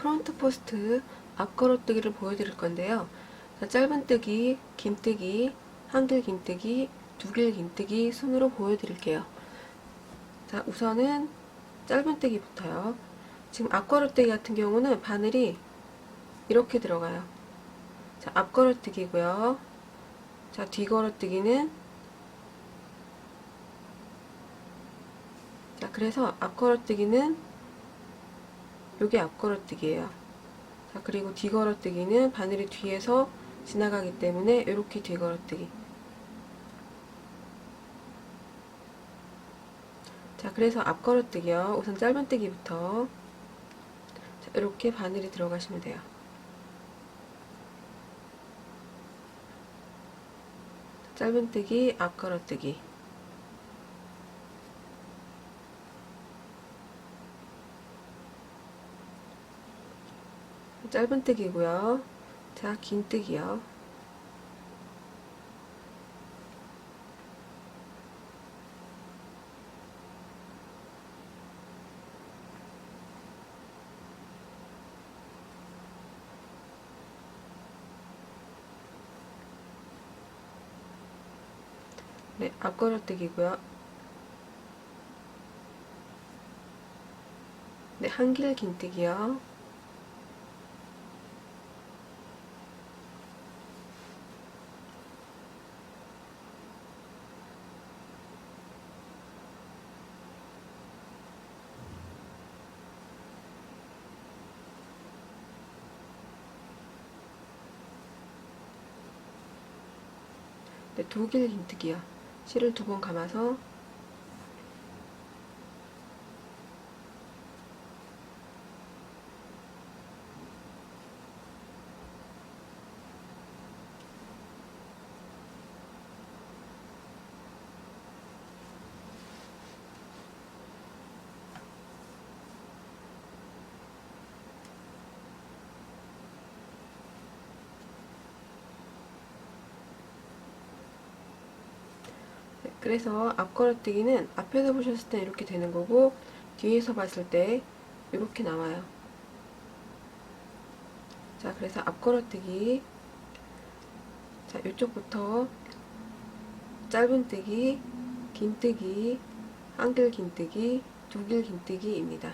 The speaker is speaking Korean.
프론트 포스트 앞걸어뜨기를 보여드릴 건데요. 자, 짧은뜨기, 긴뜨기, 한길 긴뜨기, 두길 긴뜨기 순으로 보여드릴게요. 자, 우선은 짧은뜨기부터요. 지금 앞걸어뜨기 같은 경우는 바늘이 이렇게 들어가요. 자, 앞걸어뜨기고요. 자, 뒤걸어뜨기는 자, 그래서 앞걸어뜨기는 요게 앞걸어뜨기예요. 자, 그리고 뒤걸어뜨기는 바늘이 뒤에서 지나가기 때문에 이렇게 뒤걸어뜨기. 자, 그래서 앞걸어뜨기요. 우선 짧은뜨기부터 자, 이렇게 바늘이 들어가시면 돼요. 짧은뜨기, 앞걸어뜨기. 짧은뜨기고요. 자, 긴뜨기요. 네, 앞걸어뜨기고요. 네, 한길 긴뜨기요. 네, 독일 긴뜨기요. 실을 두 번 감아서 네, 그래서 앞 걸어뜨기는 앞에서 보셨을 때 이렇게 되는 거고 뒤에서 봤을 때 이렇게 나와요. 자, 그래서 앞 걸어뜨기 자, 이쪽부터 짧은 뜨기, 긴 뜨기, 한길 긴 뜨기, 두길 긴 뜨기입니다.